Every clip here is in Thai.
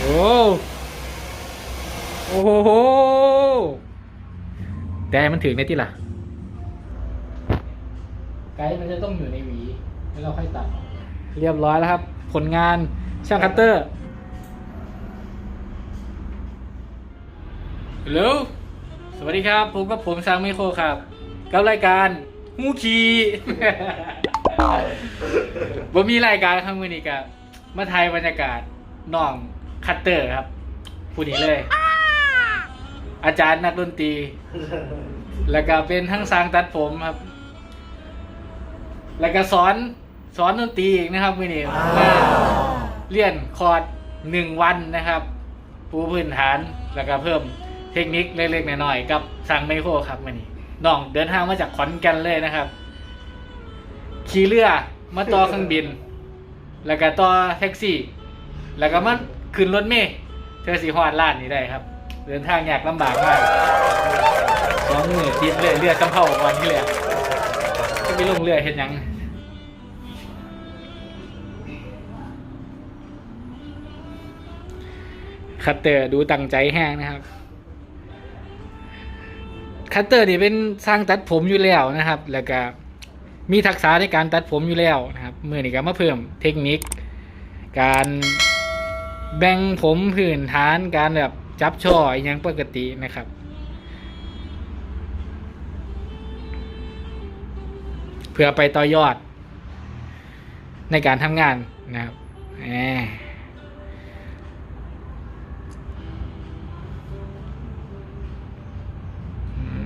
โอ้โอ้โหแต่มันถึงในที่ล่ะ ไกด์มันจะต้องอยู่ในหวี แล้วเราค่อยตัด เรียบร้อยแล้วครับ ผลงานช่างคัตเตอร์ฮัลโหลสวัสดีครับ ผมกับผมซางไมโครครับ กับรายการฮูคีบ่มีรายการครับมือนี้กับมาไทยบรรยากาศน้อง คัตเตอร์ครับผู้นี้เลย อาจารย์นักดนตรี แล้วก็เป็นทั้งสร้างตัดผมครับ แล้วก็สอนสอนดนตรีอีกนะครับมือนี้มาเรียนคอร์ดหนึ่งวันนะครับปูพื้นฐานแล้วก็เพิ่มเทคนิคเล็กๆน้อยๆกับสั่งไมโครครับมือนี้น้องเดินทางมาจากขอนแก่นเลยนะครับ ขี่เรือมาต่อเครื่องบิน แล้วก็ต่อแท็กซี่ แล้วก็มา ขึ้นรถเมล์เธอสีฮอดล้านนี้ได้ครับ เดินทางยากลำบากมากสองมือติดเรือเรือจำเผ่าวันนี้เลยจะไปลงเรือเห็นยังคัตเตอร์ดูตั้งใจแห้งนะครับ คัตเตอร์นี่เป็นสร้างตัดผมอยู่แล้วนะครับ แล้วก็มีทักษะในการตัดผมอยู่แล้วนะครับเมื่อนี้ก็มาเพิ่มเทคนิค การ แบ่งผมพื้นฐานการแบบจับช่ออหยังปกตินะครับ เพื่อไปต่อยอด ในการทำงานนะครับแหมอืม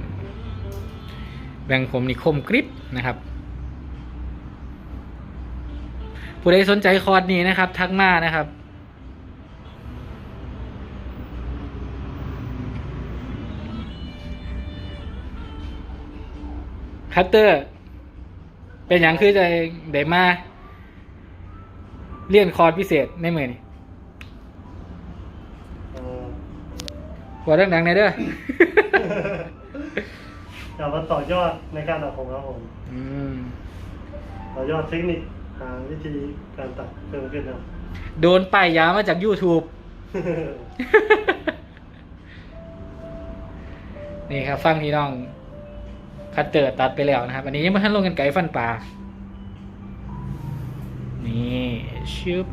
แบ่งผมนี่คมกริบนะครับ ผู้ใดสนใจคอร์สนี้นะครับ ทักมานะครับ คัตเตอร์ เป็นอย่างคือจะได้มาเรียนคอร์สพิเศษในมือนี่เอ่อหัวดังๆในอยเด้ออยากมาต่อยอดในการตัดผมครับผมอืมต่อยอดเทคนิคหาวิธีการตัดเพิ่มขึ้นครับ โดนป้ายยามาจาก YouTube นี่ครับ ฟังพี่น้อง คัตเตอร์ตัดไปแล้วนะครับ อันนี้ยังไม่ทันลงกันไก่ฟันปลา นี่ชึบ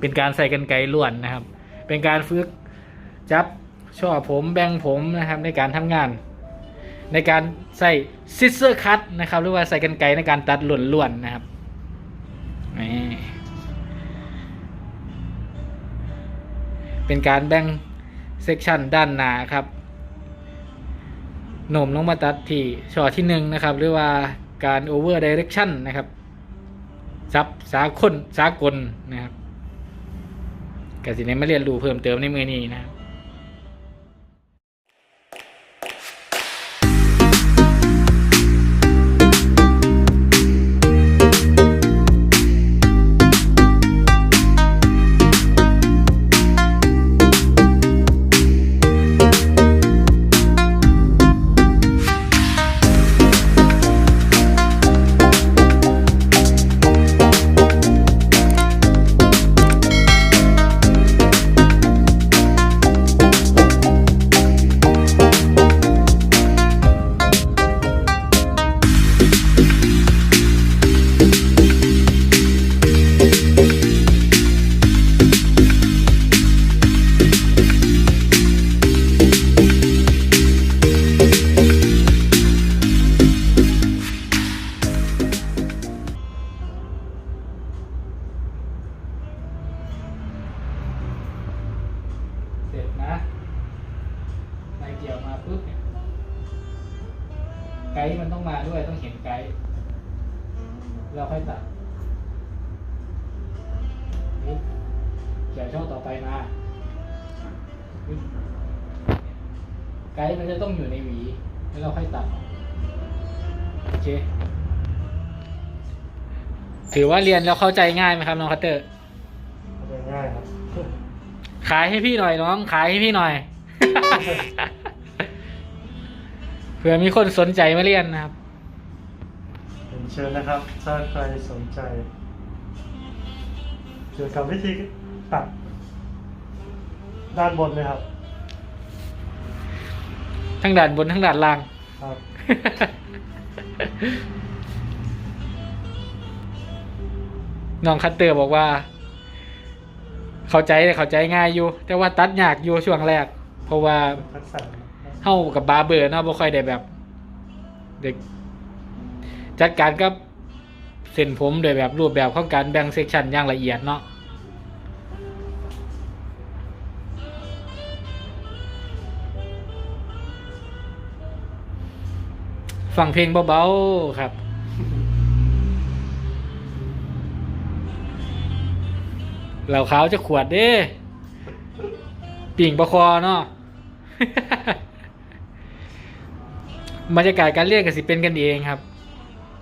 เป็นการใส่กันไกลล้วนนะครับ เป็นการฝึกจับช่อผมแบ่งผมนะครับ ในการทำงาน ในการใส่ซิสเซอร์คัตนะครับ หรือว่าใส่กันไกในการตัดหล่นล้วนๆนะครับนี่เป็นการแบ่งเซกชันด้านหน้าครับ โหน่มลงมาตัดที่ช่อที่หนึ่งนะครับ หรือว่าการโอเวอร์ดิเรกชันนะครับซับสาคนสากลนะครับกสิเนมาเรียนรู้เพิ่มเติมในมือนี้นะครับ ร็จนะไฟเกี่ยวมาปุ๊บเนี่ยไกด์มันต้องมาด้วยต้องเห็นไกด์เราค่อยตัดนี่เกี่ยวช่องต่อไปมาไกด์มันจะต้องอยู่ในหวี แล้วเราค่อยตัดโอเคถือว่าเรียนแล้วเข้าใจง่ายไหมครับน้องคัตเตอร์ ขายให้พี่หน่อยน้อง ขายให้พี่หน่อย เผื่อมีคนสนใจมาเรียนนะครับเรียนเชิญนะครับ ถ้าใครสนใจ เกี่ยวกับวิธีตัดด้านบนเลยครับ ทั้งด่านบนทั้งด่านล่าง ครับ น้องคัตเตอร์บอกว่า เข้าใจเข้าใจง่ายอยู่ แต่ว่าตัดยากอยู่ช่วงแรก เพราะว่าทักษะเฮากับบาเบอร์เนาะบ่ค่อยได้แบบ เด็ก จัดการกับเส้นผมโดยแบบรูปแบบของการแบ่งเซกชันอย่างละเอียดเนาะฟังเพลงเบาๆครับ เหล่าขาวจะขวดเด้ปิ่งประคอเนาะบรรยากาศการเรียนก็สิเป็นกันเองครับ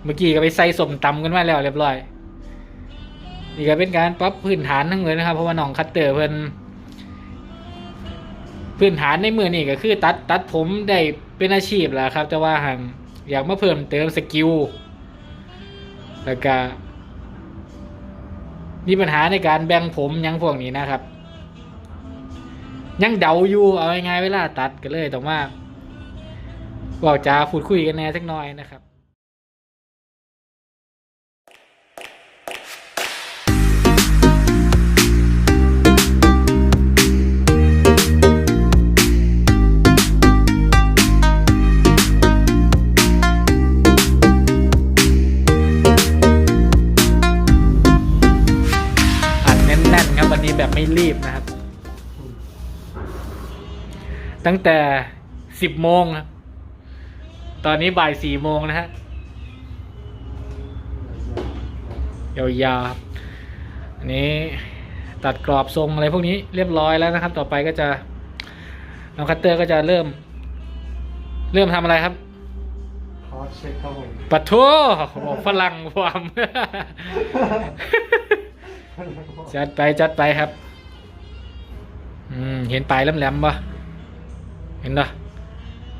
เมื่อกี้ก็ไปใส่สมตำกันมาแล้วเรียบร้อยนี่ก็เป็นการปรับพื้นฐานทั้งเลยนะครับ เพราะว่าน้องคัตเตอร์เพิ่นพื้นฐานในมือนี่ก็คือตัดตัดผมได้เป็นอาชีพแล้วครับ แต่ว่าหังอยากมาเพิ่มเติมสกิลแล้วก็ มีปัญหาในการแบ่งผมยังพวกนี้นะครับ ยังเดาอยู่เอาง่ายๆเวลาตัดก็เลยต้องว่าบอกจะพูดคุยกันแน่สักหน่อยนะครับ แบบไม่รีบนะครับ ตั้งแต่สิบโมงครับตอนนี้บ่ายสี่โมงนะฮะยาวๆครับอันนี้ตัดกรอบทรงอะไรพวกนี้เรียบร้อยแล้วนะครับ ต่อไปก็จะน้องคัตเตอร์ก็จะเริ่ม เริ่มทำอะไรครับคอร์สเช็คครับผมปัดโทบอกฝรั่งความ จัดไปจัดไปครับ อืมเห็นปลายแหลมๆปะเห็นปะ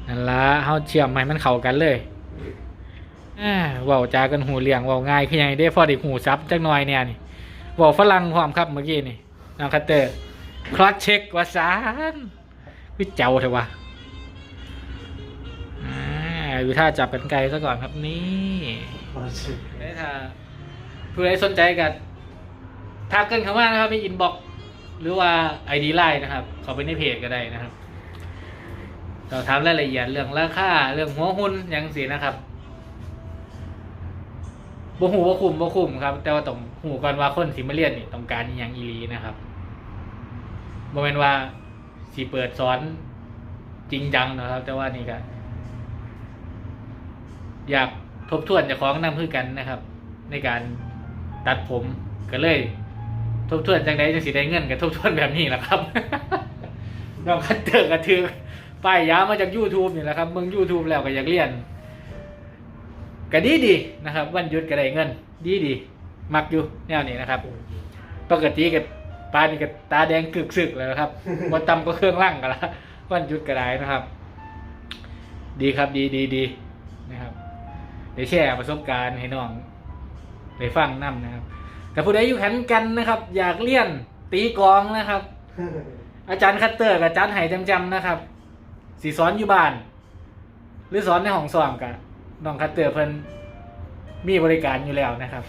นั่นละเฮาเชื่อมให้มันเข้ากันเลยอ่าเว้าจากันหูเลียงเว้าง่ายคือยังไงได้พอได้หูซับจักหน่อยเนี่ยนี่เว้าฝรั่งความครับเมื่อกี้นี่น้องคัตเตอร์คลอสเช็คว่าซานวิเจ้าเถอะวะอ่าอยู่ท่าจับกันไกลซะก่อนครับนี่คอร์สเช็คได้ถ้าผู้ใดสนใจกัน ทักกันเข้ามานะครับในอินบ็อกหรือว่าไอดีไลน์นะครับ เข้าไปในเพจก็ได้นะครับเราถามรายละเอียดเรื่องราคาเรื่องหัวหุ้นยังสีนะครับบ่หูบ่คุมบ่คุมครับ แต่ว่าต้องหูก่อนว่าคนสิมาเรียนนี่ต้องการอย่างอีลีนะครับบ่แม่นว่าสิเปิดสอนจริงจังนะครับ แต่ว่านี่ก็อยากทบทวนจะคล้าของนำพือกันนะครับ ในการตัดผมก็เลย ทบทวนจังไดจังสิได้เงินกับทบทวนแบบนี้แหละครับน้องคัตเตอร์กระถือป้ายยามาจาก YouTube นี่แหละครับเมือง YouTube แล้วก็อยากเรียนก็ดีดีนะครับวันหยุดก็ได้เงิน ดีดีมักอยู่แนวนี้นะครับ ปกติกับปลานี่กับตาแดงกึกซึกเลยนะครับวันตำก็เครื่องร่างกันละวันหยุดก็ได้นะครับ ดีครับดีดีดีนะครับได้แชร์ประสบการณ์ให้น้องได้ฟังนํนะครับ แต่ผู้ใดอยู่แขนกันนะครับ อยากเลี่ยนตีกลองนะครับ อาจารย์คัตเตอร์กับอาจารย์ไห้จำๆนะครับสีสอนอยู่บ้าน หรือสอนในห้องสอนกับน้องคัตเตอร์เพิ่นมีบริการอยู่แล้วนะครับ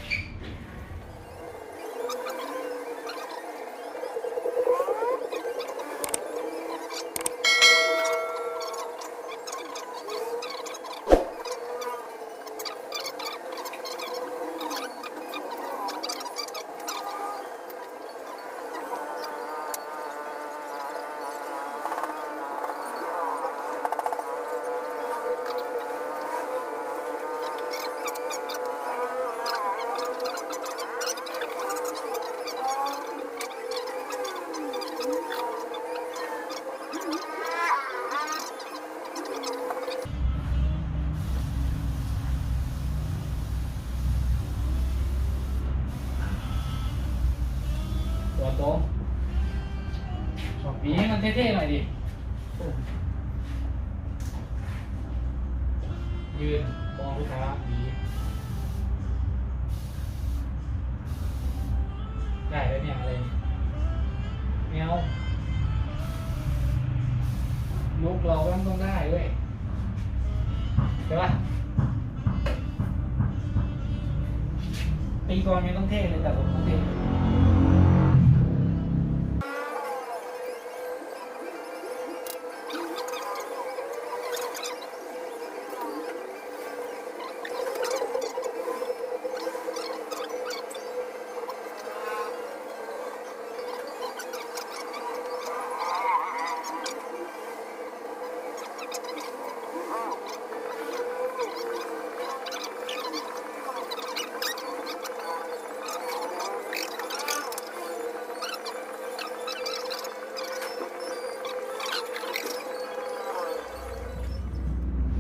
ตัวโต๊ะมีให้มันเท่ๆหน่อยดิ ยืนมองลูกค้าดีไก่แล้วเนี่ยอะไรแมวลูกเราก็ต้องได้ด้วยใช่ปะตีกรยังต้องเท่เลยแต่ผมต้องเท่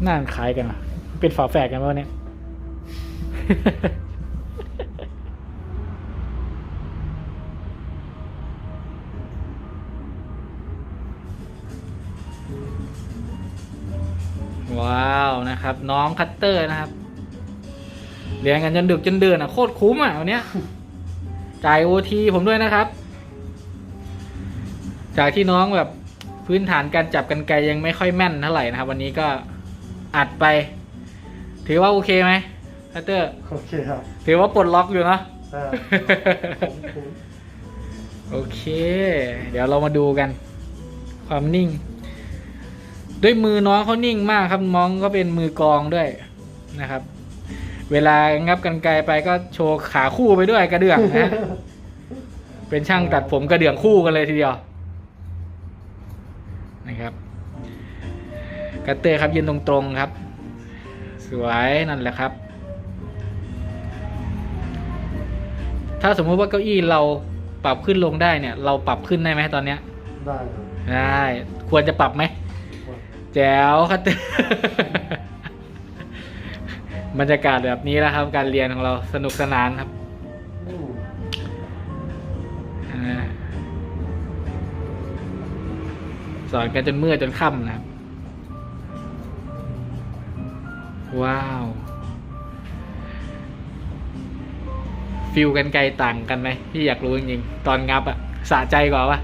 น่าขายกันอะ เป็นฝาแฝดกันวะเนี่ยว้าวนะครับ น้องคัตเตอร์นะครับเรียนกันจนดึกจนเดือนอะโคตรคุ้มอะวันเนี้ยจ่ายโอทีผมด้วยนะครับ จากที่น้องแบบพื้นฐานการจับกันไกลยังไม่ค่อยแม่นเท่าไหร่นะครับ วันนี้ก็ อัดไป ถือว่าโอเคไหมคัตเตอร์ โอเคครับถือว่าปลดล็อกอยู่เนอะใช่ผมผมโอเค เดี๋ยวเรามาดูกัน ความนิ่ง ด้วยมือน้องเขานิ่งมากครับน้องก็เป็นมือกลองด้วยนะครับ เวลางับกันไกลไปก็โชว์ขาคู่ไปด้วยกระเดื่องนะ เป็นช่างตัดผมกระเดื่องคู่กันเลยทีเดียว กัตเตอร์ครับยืนตรงๆครับ สวยนั่นแหละครับ ถ้าสมมุติว่าเก้าอี้เราปรับขึ้นลงได้เนี่ย เราปรับขึ้นได้ไหมตอนเนี้ยได้ครับได้ควรจะปรับไหมแจ๋วครับบรรยากาศแบบนี้แล้วครับการเรียนของเราสนุกสนานครับสอนกันจนเมื่อจนค่ำนะครับ ว้าวฟิลกันไกลต่างกันไหมพี่อยากรู้จริงๆตอนงับอะสะใจกว่าปะ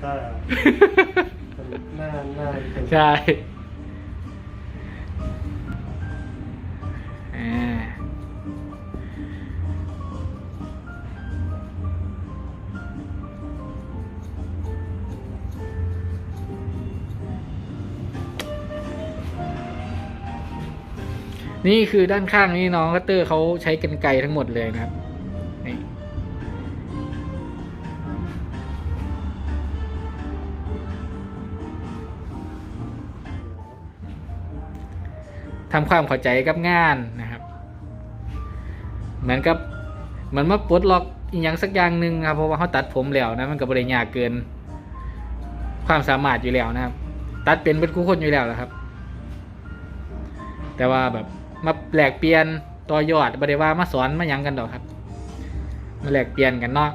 ได้ครับมันหน้าหน้าเป็นใช่ นี่คือด้านข้างนี่น้องกัตเตอร์เขาใช้กันไกรทั้งหมดเลยนะครับทำความเข้าใจกับงานนะครับ เหมือนกับเหมือนมาปลดล็อกอีกอย่างสักอย่างหนึ่งครับเพราะว่าเขาตัดผมแล้วนะมันก็บริยากเกิน ความสามารถอยู่แล้วนะครับ ตัดเป็นเป็นคู่คนอยู่แล้วนะครับ แต่ว่าแบบ มาแลกเปลี่ยนต่อยอดบริว่ามาสอนมายังกันดอกครับ มาแลกเปลี่ยนกันเนาะ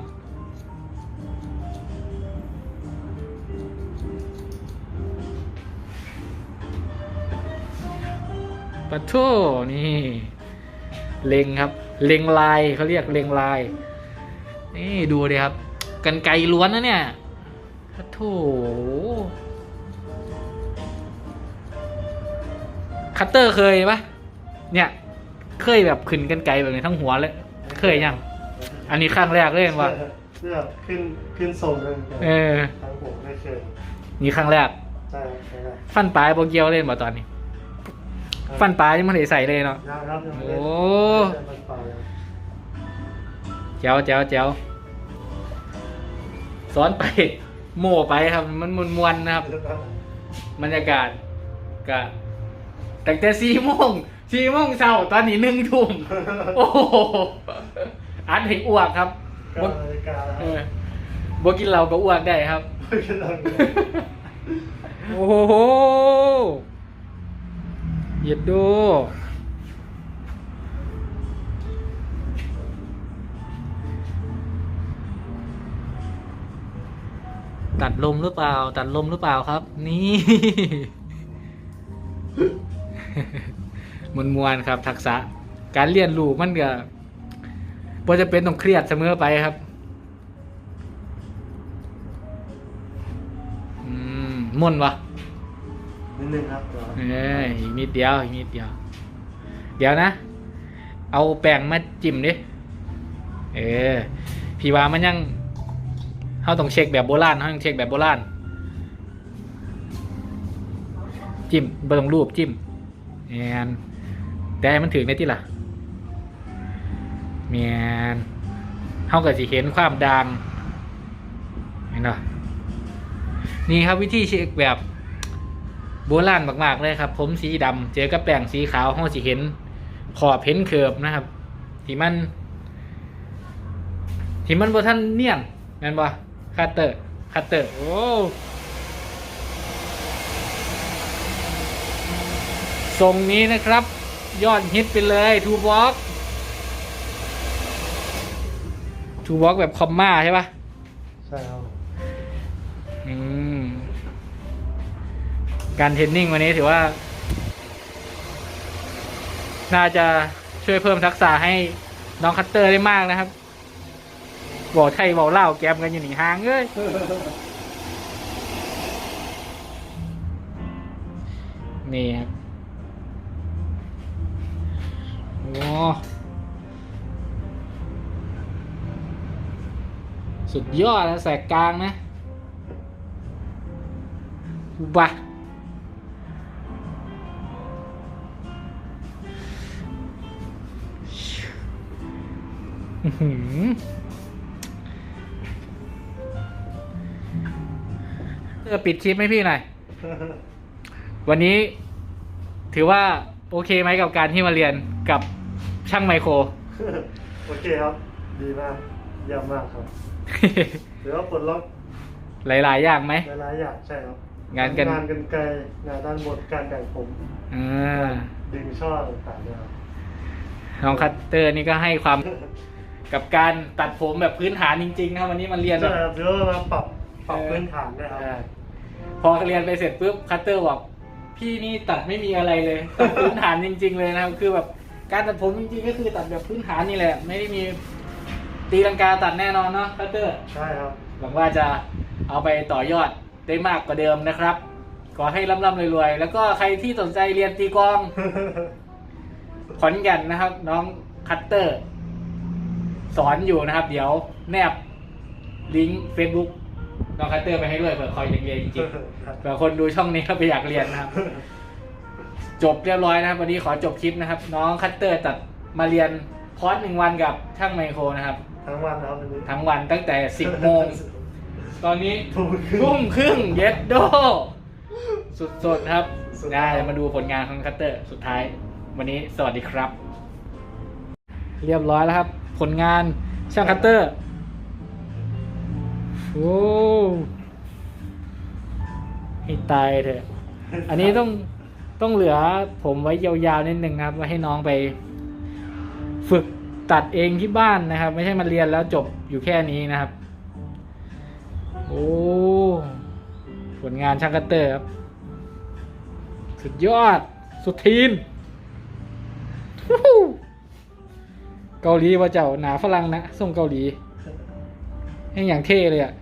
ปะโทนี่เล็งครับ เล็งลายเขาเรียกเล็งลาย นี่ดูดิครับ กันไกลล้วนนะเนี่ยปะโถคัตเตอร์เคยปะ เนี่ย เคยแบบขึ้นกันไกลแบบนี้ทั้งหัวเลย เคยยัง อันนี้ครั้งแรกเลยเห็นว่าเพื่อขึ้นขึ้นทรงเลยเออทางผมไม่เคยนี่ครั้งแรกใช่ใช่ได้ฟันปลายโบเกียวเล่นบ่ตอนนี้ ฟันปลายยังไม่ได้ใส่เลยเนาะยังครับยังไม่ได้โอ้ไม่ได้ฟันปลายครับแจ๋วแจ๋วแจ๋วสอนไปโม่ไปครับ มันมวนมวนๆนะครับบรรยากาศกะตั้งแต่สี่โมง สี่โมงเช้าตอนนี้หนึ่งทุ่มโอ้โหอัดให้อ้วกครับก็บ่นาฬิกาแล้วเออบ่กินเหล้าก็อ้วกได้ครับขึ้นเราโอ้โหเหยียดดู ตัดลมหรือเปล่า ตัดลมหรือเปล่าครับ นี่ มวนมวนๆครับ ทักษะการเรียนรู้มันก็พอจะเป็นต้องเครียดเสมอไปครับอืมม่วนวะนิดนึงครับเดี๋ยวเอออีกนิดเดียวอีกนิดเดียว เดี๋ยวนะ เอาแป้งมาจิ้มดิเออพี่ว่ามันยังเขาต้องเช็คแบบโบราณเขาต้องเช็คแบบโบราณจิ้มบ่ต้องรูปจิ้มแมน แต่มันถึงในที่ล่ะแมนเขาก็สิเห็นความดังเห็นปะนี่ครับวิธีเช็คแบบโบราณมาก ๆ เลยครับ ผมสีดำเจอกับแป้งสีขาวห้องสิเห็น ขอบเห็นเคิร์บนะครับ ที่มัน ที่มันบ่ท่านเนียนแม่นบ่คัตเตอร์คัตเตอร์โอ้ทรงนี้นะครับ ยอดฮิตไปเลยทูบ็อกทูบ็อกแบบคอมมาใช่ปะใช่ครับอืมการเทรนนิ่งวันนี้ถือว่า น่าจะช่วยเพิ่มทักษะให้น้องคัตเตอร์ได้มากนะครับบอกไทยบอกเล่าวแกมกันอยู่หนีห่างเลยนี่ครับโอ้ สุดยอดนะแสกกลางนะบ้าอื้อหือเออปิดคลิปให้พี่หน่อย วันนี้ถือว่าโอเคไหมกับการที่มาเรียนกับ ช่างไมโคร โอเคครับ ดีมากเยี่ยมมากครับหรือว่าปลดล็อกหลาย ๆ อย่างไหม หลายๆอย่างใช่ครับงานกัน งานกันไกลงานด้านบนการแบ่งผมอ่าดึงช่อต่างๆเนี่ยครับน้องคัตเตอร์นี่ก็ให้ความกับการตัดผมแบบพื้นฐานจริงๆนะครับวันนี้มาเรียนแบใช่บ ครับหรือว่ามาปรับปรับเออพื้นฐานได้ครับเออพอเรียนไปเสร็จปุ๊บคัตเตอร์บอกพี่นี่ตัดไม่มีอะไรเลยตัดพื้นฐานจริง ๆ เลยนะครับ คือแบบ การตัดผมจริงๆก็คือตัดแบบพื้นฐานนี่แหละ ไม่ได้มีตีลังกาตัดแน่นอนเนาะคัตเตอร์ใช่ครับ หวังว่าจะเอาไปต่อยอดได้มากกว่าเดิมนะครับ ขอให้ร่ำๆรวยๆ แล้วก็ใครที่สนใจเรียนตีกลองขอนแก่นนะครับ น้องคัตเตอร์ สอนอยู่นะครับ เดี๋ยวแนบลิงก์ Facebook น้องคัตเตอร์ไปให้ด้วยเผื่อคอยอยากเรียนจริงๆเผื่อคนดูช่องนี้เขาไปอยากเรียนนะครับ จบเรียบร้อยนะครับ วันนี้ขอจบคลิปนะครับ น้องคัตเตอร์ตัดมาเรียนคอร์สหนึ่งวันกับช่างไมโครนะครับ ทั้งวันนะครับวันนี้ทั้งวันตั้งแต่ 10 โมง ตอนนี้ทุ่มครึ่งทุ่มครึ่งเย็ดโด สุดๆครับสุดได้มาดูผลงานของคัตเตอร์สุดท้าย วันนี้สวัสดีครับ เรียบร้อยแล้วครับ ผลงานช่างคัตเตอร์โอ้ให้ตายเถอะ อันนี้ต้อง ต้องเหลือผมไว้ยาวๆนิดนึงนะครับไว้ให้น้องไป ฝึกตัดเองที่บ้านนะครับ ไม่ใช่มาเรียนแล้วจบอยู่แค่นี้นะครับ โอ้ผลงานช่างคัตเตอร์ครับ สุดยอด สุดทีนเกาหลีว่าเจ้าหนาฝรั่งนะส่งเกาหลีให้อย่างเท่เลยอะ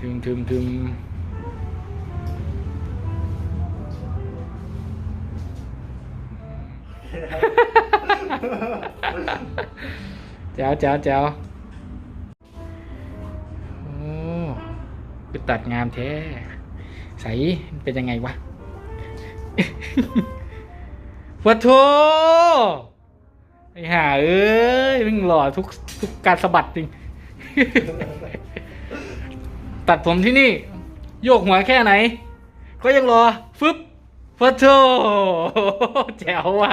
ถึงถึงถึง แจ๋วแจ๋วแจ๋วโอ้ไปตัดงามแท้ ใสเป็นยังไงวะวัดโทไอ้ห่าเอ้ยมึงหล่อทุกทุกการสะบัดจริง ตัดผมที่นี่ โยกหัวแค่ไหน ก็ยังรอฟึบวัดโทแจ๋วว่ะ